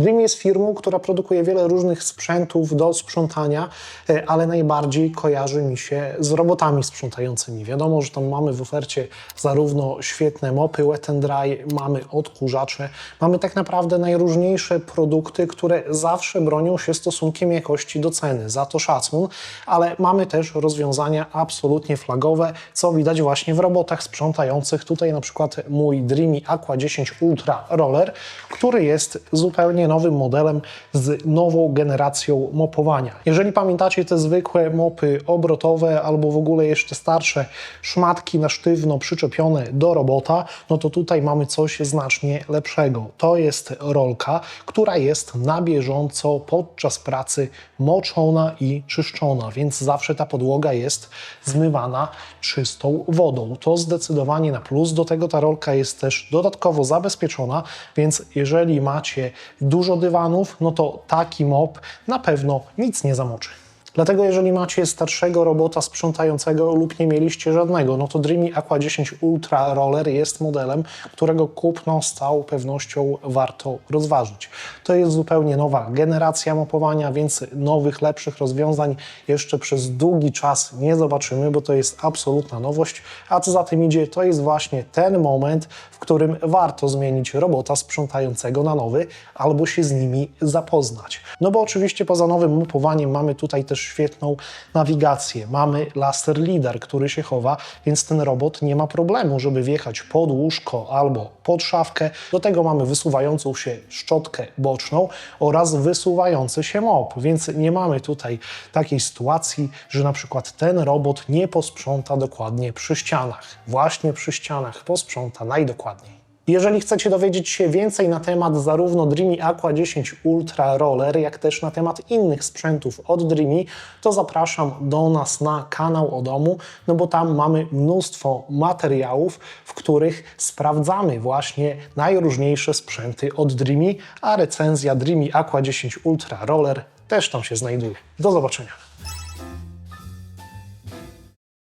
Dreamy jest firmą, która produkuje wiele różnych sprzętów do sprzątania, e, ale najbardziej kojarzy mi się z robotami sprzątającymi. Wiadomo, że tam mamy w ofercie zarówno świetne mopy wet and dry, mamy odkurzacze, mamy tak naprawdę najróżniejsze produkty, które zawsze bronią się stosunkiem jakości do ceny. Za to szacun, ale mamy też rozwiązania absolutnie flagowe, co widać właśnie w robotach sprzątających. Tutaj na przykład mój Dreamy Aqua 10 Ultra Roller, który jest zupełnie nowym modelem z nową generacją mopowania. Jeżeli pamiętacie te zwykłe mopy obrotowe albo w ogóle jeszcze starsze szmatki na sztywno przyczepione do robota, no to tutaj mamy coś znacznie lepszego. To jest rolka, która jest na bieżąco podczas pracy moczona i czyszczona, więc zawsze ta podłoga jest zmywana czystą wodą. To zdecydowanie na plus. Do tego ta rolka jest też dodatkowo zabezpieczona, więc jeżeli macie dużo dywanów, no to taki mop na pewno nic nie zamoczy. Dlatego jeżeli macie starszego robota sprzątającego lub nie mieliście żadnego, no to Dreamy Aqua 10 Ultra Roller jest modelem, którego kupno z całą pewnością warto rozważyć. To jest zupełnie nowa generacja mopowania, więc nowych, lepszych rozwiązań jeszcze przez długi czas nie zobaczymy, bo to jest absolutna nowość, a co za tym idzie, to jest właśnie ten moment, w którym warto zmienić robota sprzątającego na nowy albo się z nimi zapoznać. No bo oczywiście poza nowym mopowaniem mamy tutaj też świetną nawigację. Mamy laser lidar, który się chowa, więc ten robot nie ma problemu, żeby wjechać pod łóżko albo pod szafkę. Do tego mamy wysuwającą się szczotkę boczną oraz wysuwający się mop, więc nie mamy tutaj takiej sytuacji, że na przykład ten robot nie posprząta dokładnie przy ścianach. Właśnie przy ścianach posprząta najdokładniej. Jeżeli chcecie dowiedzieć się więcej na temat zarówno Dreamy Aqua 10 Ultra Roller, jak też na temat innych sprzętów od Dreamy, to zapraszam do nas na kanał o domu, no bo tam mamy mnóstwo materiałów, w których sprawdzamy właśnie najróżniejsze sprzęty od Dreamy, a recenzja Dreamy Aqua 10 Ultra Roller też tam się znajduje. Do zobaczenia.